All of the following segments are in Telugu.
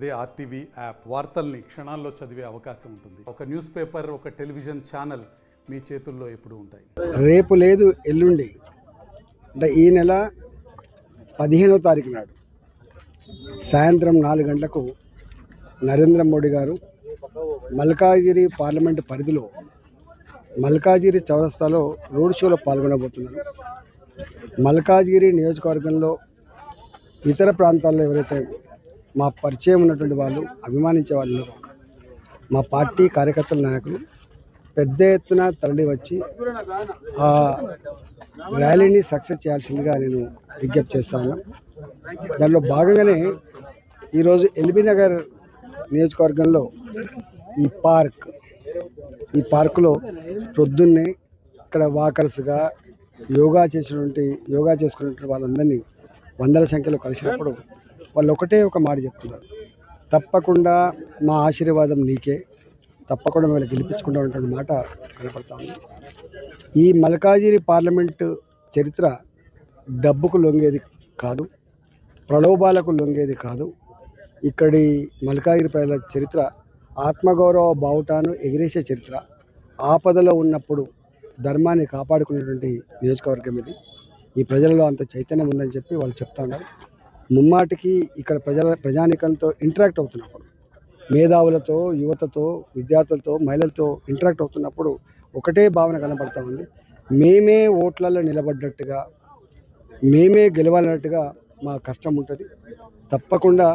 అదే ఆర్టీవీ యాప్ వార్తల్ని క్షణాల్లో చదివే అవకాశం ఉంటుంది. ఒక న్యూస్ పేపర్ ఒక టెలివిజన్ ఛానల్ మీ చేతుల్లో ఎప్పుడు ఉంటాయి. రేపు లేదు ఎల్లుండి. అంటే ఈ నెల పదిహేనో తారీఖు నాడు సాయంత్రం నాలుగు గంటలకు నరేంద్ర మోడీ గారు మల్కాజిరి పార్లమెంటు పరిధిలో మల్కాజిగిరి చౌరస్తాలో రోడ్ షోలో పాల్గొనబోతున్నారు. మల్కాజిగిరి నియోజకవర్గంలో ఇతర ప్రాంతాల్లో ఎవరైతే మా పరిచయం ఉన్నటువంటి వాళ్ళు అభిమానించే వాళ్ళు మా పార్టీ కార్యకర్తల నాయకులు పెద్ద ఎత్తున తరలి వచ్చి ఆ ర్యాలీని సక్సెస్ చేయాల్సిందిగా నేను విజ్ఞప్తి చేస్తాను దానిలో భాగంగానే ఈరోజు ఎల్బీ నగర్ నియోజకవర్గంలో ఈ పార్క్ ఈ పార్కులో ప్రొద్దున్నే ఇక్కడ వాకర్స్గా యోగా చేసినటువంటి యోగా చేసుకున్నటువంటి వాళ్ళందరినీ వందల సంఖ్యలో కలిసినప్పుడు వాళ్ళు ఒకటే ఒక మాట చెప్తున్నారు. తప్పకుండా మా ఆశీర్వాదం నీకే. తప్పకుండా మిమ్మల్ని గెలిపించుకుంటామన్నటువంటి మాట కనపడతా ఉంది. ఈ మల్కాజిరి పార్లమెంటు చరిత్ర డబ్బుకు లొంగేది కాదు ప్రలోభాలకు లొంగేది కాదు. ఇక్కడి మల్కాగిరి ప్రజల చరిత్ర ఆత్మగౌరవ బావుటాను ఎగిరేసే చరిత్ర ఆపదలో ఉన్నప్పుడు ధర్మాన్ని కాపాడుకునేటువంటి నియోజకవర్గం ఇది. ఈ ప్రజలలో అంత చైతన్యం ఉందని చెప్పి వాళ్ళు చెప్తా ఉన్నారు. ముమ్మాటికి ఇక్కడ ప్రజల ప్రజానికంతో ఇంటరాక్ట్ అవుతున్నప్పుడు మేధావులతో యువతతో విద్యార్థులతో మహిళలతో ఇంటరాక్ట్ అవుతున్నప్పుడు ఒకటే భావన కనపడతా ఉంది. మేమే ఓట్లలో నిలబడ్డట్టుగా మేమే గెలవాలన్నట్టుగా మా కష్టం ఉంటుంది. తప్పకుండా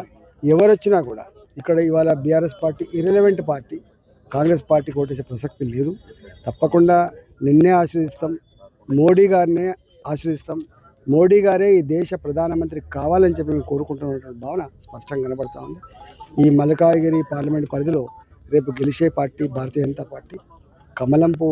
ఎవరు వచ్చినా కూడా ఇక్కడ ఇవాళ BRS party irrelevant party Congress పార్టీకి ఓటేసే ప్రసక్తి లేదు. తప్పకుండా నిన్నే ఆశ్రయిస్తాం మోడీ గారినే ఆశ్రయిస్తాం మోడీ గారే ఈ దేశ ప్రధానమంత్రి కావాలని చెప్పి మేము కోరుకుంటున్నటువంటి భావన స్పష్టంగా కనబడుతూ ఉంది. ఈ మల్కాగిరి పార్లమెంట్ పరిధిలో రేపు గెలిచే పార్టీ భారతీయ జనతా పార్టీ కమలంపు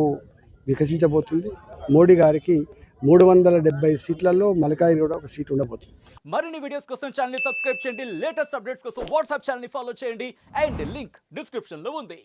వికసించబోతుంది. మోడీ గారికి మూడు వందల డెబ్బై సీట్లలో మల్కాగిరి కూడా ఒక సీట్ ఉండబోతుంది. మరిన్ని వీడియోస్ కోసం ఛానల్ సబ్స్క్రైబ్ చేయండి. లేటెస్ట్ అప్డేట్స్ కోసం వాట్సాప్ ఛానల్ ఫాలో చేయండి. అండ్ లింక్ డిస్క్రిప్షన్లో ఉంది.